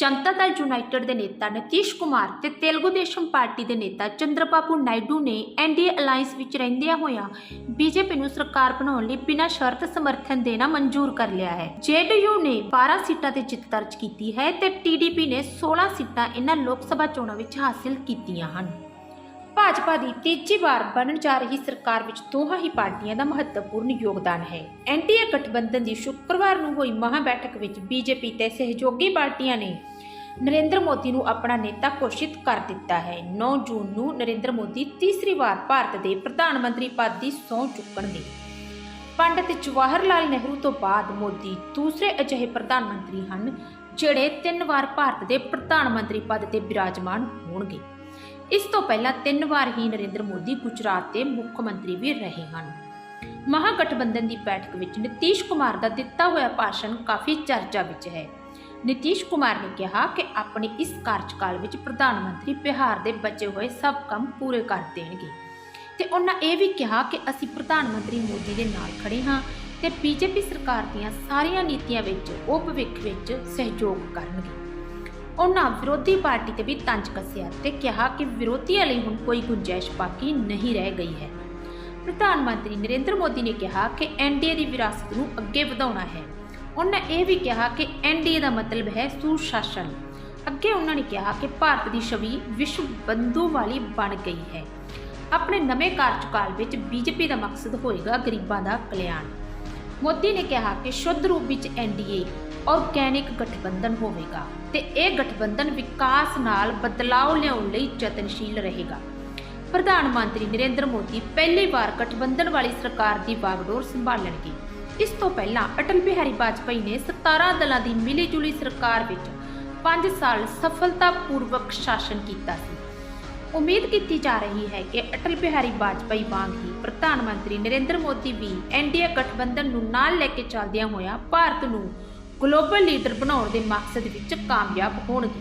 Janata Dal United ਦੇ ਨੇਤਾ ਨਤੀਸ਼ ਕੁਮਾਰ ਤੇ ਤੇਲਗੂ ਦੇਸ਼ਮ ਪਾਰਟੀ ਦੇ ਨੇਤਾ ਚੰਦਰਬਾਬੂ ਨਾਇਡੂ ਨੇ ਐਨਡੀਏ ਅਲਾਈਅੰਸ ਵਿੱਚ ਰਹਿੰਦਿਆਂ ਹੋਇਆਂ ਬੀਜੇਪੀ ਨੂੰ ਸਰਕਾਰ ਬਣਾਉਣ ਲਈ ਬਿਨਾਂ ਸ਼ਰਤ ਸਮਰਥਨ ਦੇਣਾ ਮਨਜ਼ੂਰ ਕਰ ਲਿਆ ਹੈ। ਜੇਡੀਯੂ ਨੇ 12 ਸੀਟਾਂ ਤੇ ਜਿੱਤ ਦਰਜ ਕੀਤੀ ਹੈ ਤੇ ਟੀਡੀਪੀ ਨੇ 16 ਸੀਟਾਂ ਇਹਨਾਂ ਲੋਕ ਸਭਾ ਚੋਣਾਂ ਵਿੱਚ ਹਾਸਿਲ ਕੀਤੀਆਂ ਹਨ। ਭਾਜਪਾ ਦੀ ਤੀਜੀ ਵਾਰ ਬਣਨ ਜਾ ਰਹੀ ਸਰਕਾਰ ਵਿੱਚ ਦੋਹਾਂ ਹੀ ਪਾਰਟੀਆਂ ਦਾ ਮਹੱਤਵਪੂਰਨ ਯੋਗਦਾਨ ਹੈ। ਐਨਡੀਏ ਗਠਬੰਧਨ ਦੀ ਸ਼ੁੱਕਰਵਾਰ ਨੂੰ ਹੋਈ ਮਹਾ ਬੈਠਕ ਵਿੱਚ ਬੀਜੇਪੀ ਤੇ ਸਹਿਯੋਗੀ ਪਾਰਟੀਆਂ ਨੇ ਨਰਿੰਦਰ ਮੋਦੀ ਨੂੰ ਆਪਣਾ ਨੇਤਾ ਘੋਸ਼ਿਤ ਕਰ ਦਿੱਤਾ ਹੈ। 9 ਜੂਨ ਨੂੰ ਨਰਿੰਦਰ ਮੋਦੀ ਤੀਸਰੀ ਵਾਰ ਭਾਰਤ ਦੇ ਪ੍ਰਧਾਨ ਮੰਤਰੀ ਪਦ ਦੀ ਸਹੁੰ ਚੁੱਕਣਗੇ। ਪੰਡਿਤ ਜਵਾਹਰ ਲਾਲ ਨਹਿਰੂ ਤੋਂ ਬਾਅਦ ਮੋਦੀ ਦੂਸਰੇ ਅਜਿਹੇ ਪ੍ਰਧਾਨ ਮੰਤਰੀ ਹਨ, ਜਿਹੜੇ ਤਿੰਨ ਵਾਰ ਭਾਰਤ ਦੇ ਪ੍ਰਧਾਨ ਮੰਤਰੀ ਪਦ ਤੇ ਬਿਰਾਜਮਾਨ ਹੋਣਗੇ। ਇਸ ਤੋਂ ਪਹਿਲਾਂ ਤਿੰਨ ਵਾਰ ਹੀ ਨਰਿੰਦਰ ਮੋਦੀ ਗੁਜਰਾਤ ਦੇ ਮੁੱਖ ਮੰਤਰੀ ਵੀ ਰਹੇ ਹਨ। ਮਹਾਗਠਬੰਧਨ ਦੀ ਬੈਠਕ ਵਿੱਚ ਨਿਤੀਸ਼ ਕੁਮਾਰ ਦਾ ਦਿੱਤਾ ਹੋਇਆ ਭਾਸ਼ਣ ਕਾਫੀ ਚਰਚਾ ਵਿੱਚ ਹੈ। ਨਿਤੀਸ਼ ਕੁਮਾਰ ਨੇ ਕਿਹਾ ਕਿ ਆਪਣੇ ਇਸ ਕਾਰਜਕਾਲ ਵਿੱਚ ਪ੍ਰਧਾਨ ਮੰਤਰੀ ਬਿਹਾਰ ਦੇ ਬਚੇ ਹੋਏ ਸਭ ਕੰਮ ਪੂਰੇ ਕਰ ਦੇਣਗੇ। ਤੇ ਉਹਨਾਂ ਇਹ ਵੀ ਕਿਹਾ ਕਿ ਅਸੀਂ ਪ੍ਰਧਾਨ ਮੰਤਰੀ ਮੋਦੀ ਦੇ ਨਾਲ ਖੜੇ ਹਾਂ ਤੇ ਬੀਜੇਪੀ ਸਰਕਾਰ ਦੀਆਂ ਸਾਰੀਆਂ ਨੀਤੀਆਂ ਵਿੱਚ ਉਹ ਭਵਿੱਖ ਵਿੱਚ ਸਹਿਯੋਗ ਕਰਨਗੇ। ਉਹਨਾਂ ਵਿਰੋਧੀ ਪਾਰਟੀ ਤੇ ਵੀ ਤੰਜ ਕੱਸਿਆ ਤੇ ਕਿਹਾ ਕਿ ਵਿਰੋਧੀਆਂ ਲਈ ਹੁਣ ਕੋਈ ਗੁੰਜਾਇਸ਼ ਬਾਕੀ ਨਹੀਂ ਰਹਿ ਗਈ ਹੈ। ਪ੍ਰਧਾਨ ਮੰਤਰੀ ਨਰਿੰਦਰ ਮੋਦੀ ਨੇ ਕਿਹਾ ਕਿ ਐਨਡੀਏ ਦੀ ਵਿਰਾਸਤ ਨੂੰ ਅੱਗੇ ਵਧਾਉਣਾ ਹੈ। ਉਹਨਾਂ ਇਹ ਵੀ ਕਿਹਾ ਕਿ ਐਨਡੀਏ ਦਾ ਮਤਲਬ ਹੈ ਸੁਸ਼ਾਸਨ। ਅੱਗੇ ਉਹਨਾਂ ਨੇ ਕਿਹਾ ਕਿ ਭਾਰਤ ਦੀ ਛਵੀ ਵਿਸ਼ਵ ਬੰਧੂ ਵਾਲੀ ਬਣ ਗਈ ਹੈ। ਆਪਣੇ ਨਵੇਂ ਕਾਰਜਕਾਲ ਵਿੱਚ ਬੀਜੇਪੀ ਦਾ ਮਕਸਦ ਹੋਏਗਾ ਗਰੀਬਾਂ ਦਾ ਕਲਿਆਣ। ਮੋਦੀ ਨੇ ਕਿਹਾ ਕਿ ਸ਼ੁੱਧ ਰੂਪ ਵਿੱਚ ਐਨਡੀਏ ਆਰਗੈਨਿਕ ਗਠਬੰਧਨ ਹੋਵੇਗਾ ਤੇ ਇਹ ਗਠਬੰਧਨ ਵਿਕਾਸ ਨਾਲ ਬਦਲਾਅ ਲਿਆਉਣ ਲਈ ਯਤਨਸ਼ੀਲ ਰਹੇਗਾ। ਪ੍ਰਧਾਨ ਮੰਤਰੀ ਨਰਿੰਦਰ ਮੋਦੀ ਪਹਿਲੀ ਵਾਰ ਗਠਬੰਧਨ ਵਾਲੀ ਸਰਕਾਰ ਦੀ ਬਾਗਡੋਰ ਸੰਭਾਲਣਗੇ। ਇਸ ਤੋਂ ਪਹਿਲਾਂ ਅਟਲ ਬਿਹਾਰੀ ਵਾਜਪਾਈ ਨੇ 17 ਦਲਾਂ ਦੀ ਮਿਲੀ-ਜੁਲੀ ਸਰਕਾਰ ਵਿੱਚ 5 ਸਾਲ ਸਫਲਤਾਪੂਰਵਕ ਸ਼ਾਸਨ ਕੀਤਾ ਸੀ। ਉਮੀਦ ਕੀਤੀ ਜਾ ਰਹੀ ਹੈ ਕਿ ਅਟਲ ਬਿਹਾਰੀ ਵਾਜਪਾਈ ਵਾਂਗ ਹੀ ਪ੍ਰਧਾਨ ਮੰਤਰੀ ਨਰਿੰਦਰ ਮੋਦੀ ਵੀ ਐਨਡੀਏ ਗਠਬੰਧਨ ਨੂੰ ਨਾਲ ਲੈ ਕੇ ਚੱਲਦਿਆਂ ਹੋਇਆ ਭਾਰਤ ਨੂੰ ਗਲੋਬਲ ਲੀਡਰ ਬਣਾਉਣ ਦੇ ਮਕਸਦ ਵਿੱਚ ਕਾਮਯਾਬ ਹੋਣਗੇ।